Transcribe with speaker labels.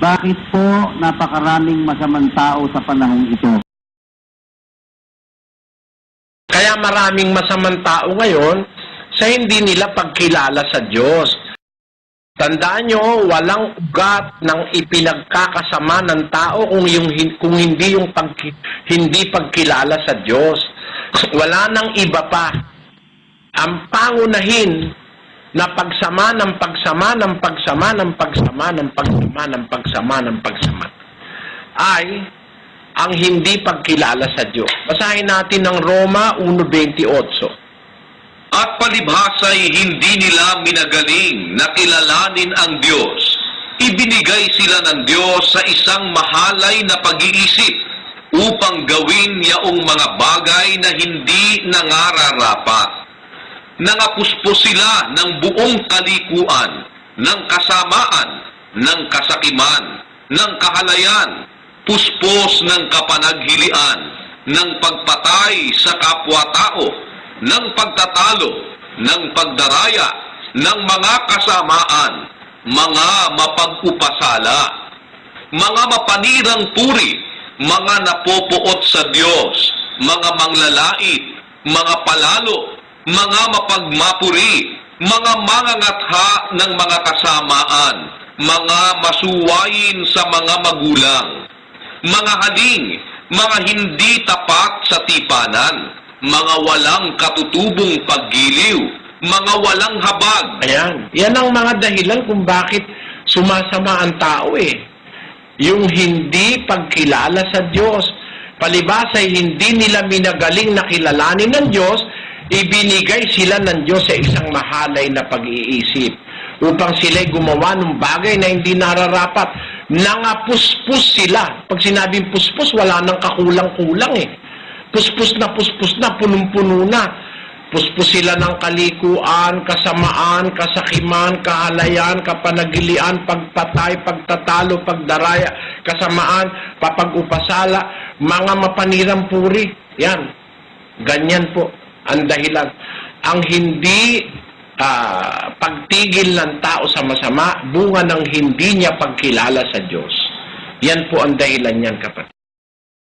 Speaker 1: Bakit po napakaraming masamang tao sa panahong ito?
Speaker 2: Kaya maraming masamang tao ngayon sa hindi nila pagkilala sa Diyos. Tandaan nyo, walang ugat ng ipinagkakasama ng tao kung, yung, kung hindi yung pag, hindi pagkilala sa Diyos. Wala nang iba pa. Ang pangunahin na pagsama ng pagsama ng pagsama ng pagsama ng pagsama ng pagsama ng pagsama ay ang hindi pagkilala sa Diyos. Basahin natin ng Roma 1.28.
Speaker 3: At palibhasa'y hindi nila minagaling na kilalanin ang Diyos. Ibinigay sila ng Diyos sa isang mahalay na pag-iisip upang gawin yaong mga bagay na hindi nangararapat. Nangapuspos sila ng buong kalikuan, ng kasamaan, ng kasakiman, ng kahalayan, puspos ng kapanaghilian, ng pagpatay sa kapwa-tao, ng pagtatalo, ng pagdaraya, ng mga kasamaan, mga mapag-upasala, mga mapanirang puri, mga napopoot sa Diyos, mga manglalait, mga palalo, mga mapagmapuri, mga mangangatha ng mga kasamaan, mga masuwayin sa mga magulang, mga haling, mga hindi tapat sa tipanan, mga walang katutubong paggiliw, mga walang habag,
Speaker 2: Ayan. Yan ang mga dahilan kung bakit sumasama ang tao eh. Yung hindi pagkilala sa Diyos. Palibasa hindi nila minagaling na kilalanin ng Diyos, ibinigay sila ng Diyos sa isang mahalay na pag-iisip upang sila'y gumawa ng bagay na hindi nararapat. Nangapuspos sila. Pag sinabing puspos, wala nang kakulang-kulang eh. Puspos na puspos na, punong-puno na. Puspos sila ng kalikuan, kasamaan, kasakiman, kahalayan, kapanagilian, pagpatay, pagtatalo, pagdaraya, kasamaan, papag-upasala, mga mapanirang puri. Yan. Ganyan po ang dahilan. Ang hindi ah, pagtigil ng tao sa masama, bunga ng hindi niya pagkilala sa Diyos. Yan po ang dahilan niyan, kapatid.